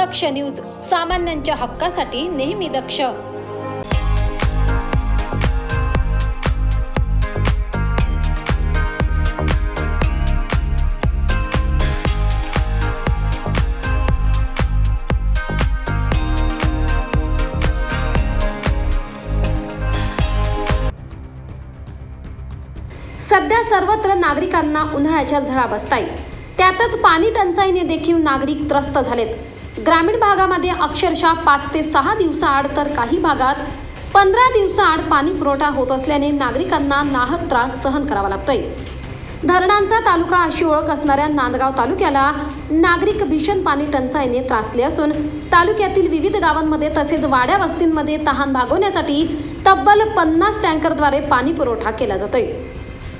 दक्ष news सामान्यांच्या हक्कासाठी नेहमी दक्ष. सध्या सर्वत्र नागरिकांना उन्हाळ्याच्या झळा बसताय त्यातच पाणी टंचाईने देखील नागरिक त्रस्त झालेत. ग्रामीण भागामध्ये अक्षरशः पाच ते सहा दिवसाआड तर काही भागात पंधरा दिवसाआड पाणी पुरवठा होत असल्याने नागरिकांना नाहक त्रास सहन करावा लागतोय. धरणांचा तालुका अशी ओळख असणाऱ्या नांदगाव तालुक्याला नागरिक भीषण पाणी टंचाईने त्रासले असून तालुक्यातील विविध गावांमध्ये तसेच वाड्या वस्तींमध्ये तहान भागवण्यासाठी तब्बल पन्नास टँकरद्वारे पाणी पुरवठा केला जातोय.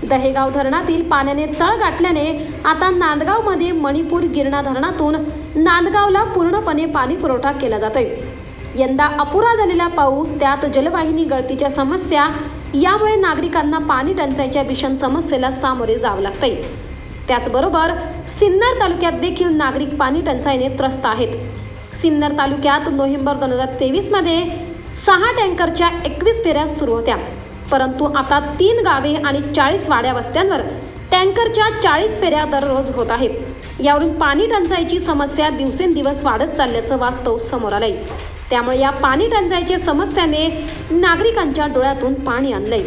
दहेगाव धरणातील पाण्याने तळ गाठल्याने आता नांदगावमध्ये मणिपूर गिरणा धरणातून नांदगावला पूर्णपणे पाणी पुरवठा केला जातोय. यंदा अपुरा झालेला पाऊस त्यात जलवाहिनी गळतीच्या समस्या यामुळे नागरिकांना पाणी टंचाईच्या भीषण समस्येला सामोरे जावं लागतंय. त्याचबरोबर सिन्नर तालुक्यात देखील नागरिक पाणी टंचाईने त्रस्त आहेत. सिन्नर तालुक्यात नोव्हेंबर दोन हजार तेवीसमध्ये सहा टँकरच्या एकवीस फेऱ्या सुरू होत्या. परंतु आता तीन गावे आणि चाळीस वाड्या वस्त्यांवर टँकरच्या चाळीस फेऱ्या दररोज होत आहेत. यावरून पाणी टंचाईची समस्या दिवसेंदिवस वाढत चालल्याचं वास्तव समोर आलंय. त्यामुळे या पाणी टंचाईच्या समस्याने नागरिकांच्या डोळ्यातून पाणी आणलंय.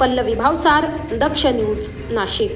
पल्लवी भावसार दक्ष न्यूज नाशिक.